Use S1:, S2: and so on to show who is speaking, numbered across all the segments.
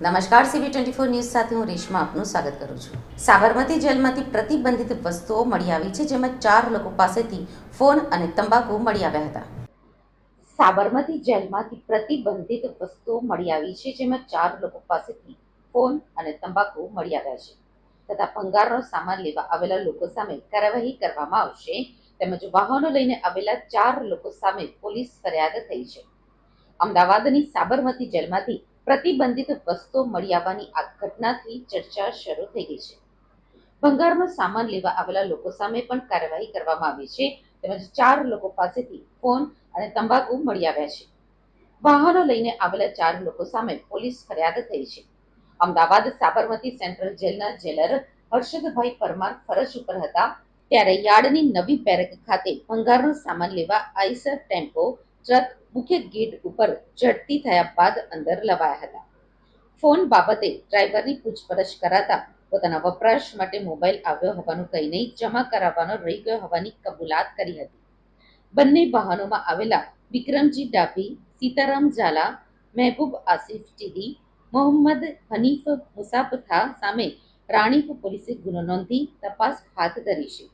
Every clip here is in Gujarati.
S1: નમસ્કાર, સીબી ટ્વેન્ટી ફોર ન્યૂઝ સાથે હું રેશમા આપનું સ્વાગત કરું છું. સાબરમતી જેલમાંથી પ્રતિબંધિત વસ્તુઓ મળી આવી છે, જેમાં ચાર લોકો પાસેથી ફોન અને તંબાકુ મળી આવ્યા હતા. સાબરમતી જેલમાંથી પ્રતિબંધિત વસ્તુઓ મળી આવી છે, જેમાં ચાર લોકો પાસેથી ફોન અને તંબાકુ મળી આવ્યા છે. તથા ભંગારનો સામાન લેવા આવેલા લોકો સામે કાર્યવાહી કરવામાં આવશે. તેમજ વાહનો લઈને આવેલા ચાર લોકો સામે પોલીસ ફરિયાદ થઈ છે. અમદાવાદની સાબરમતી જેલમાંથી પ્રતિબંધિત વસ્તુઓ મળી આવવાની આ ઘટનાથી ચર્ચા શરૂ થઈ ગઈ છે. ભંગારનો સામાન લેવા આવેલા લોકો સામે પણ કાર્યવાહી કરવામાં આવી છે. તેમજ ચાર લોકો પાસેથી ફોન અને તંબાકુ મળી આવ્યા છે. વાહનો લઈને આવેલા ચાર લોકો સામે પોલીસ ફરિયાદ થઈ છે. અમદાવાદ સાબરમતી સેન્ટ્રલ જેલના જેલર હર્ષદભાઈ પરમાર ફરજ ઉપર હતા. ત્યારે યાર્ડની નવી બેરેક ખાતે ભંગારનો સામાન લેવા આઈસર ટેમ્પો ટ્રક મુખ્ય ગેટ ઉપર ઝડપી થયા બાદ અંદર લવાયા હતા. ફોન બાબતે ડ્રાઈવરની પૂછપરછ કરાતા પોતાના વપરાશ માટે મોબાઈલ આવ્યો હોવાનું કહીને જમા કરાવવાનો રહી ગયો હોવાની કબૂલાત કરી હતી. બંને વાહનોમાં આવેલા વિક્રમજી ડાભી, સીતારામ ઝાલા, મહેબૂબ આસિફ ટીડી મોહમ્મદ હનીફ મુસાફથા સામે રાણીપ પોલીસે ગુનો નોંધી તપાસ હાથ ધરી છે.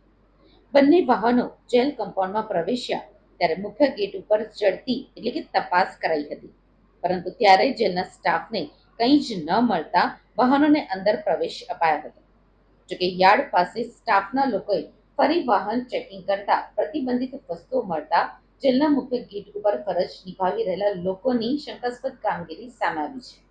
S1: બંને વાહનો જેલ કમ્પાઉન્ડમાં પ્રવેશ્યા ત્યારે મુખ્ય ગેટ ઉપર ચડતી એટલે કે તપાસ કરાઈ હતી. પરંતુ ત્યારે જેલના સ્ટાફને કંઈ જ ન મળતા વાહનોને અંદર પ્રવેશ અપાયો હતો. જોકે યાર્ડ પાસે સ્ટાફના લોકોએ ફરી વાહન ચેકિંગ કરતા પ્રતિબંધિત વસ્તુઓ મળતા જેલના મુખ્ય ગેટ ઉપર ફરજ નિભાવી રહેલા લોકોની શંકાસ્પદ કામગીરી સામે આવી છે.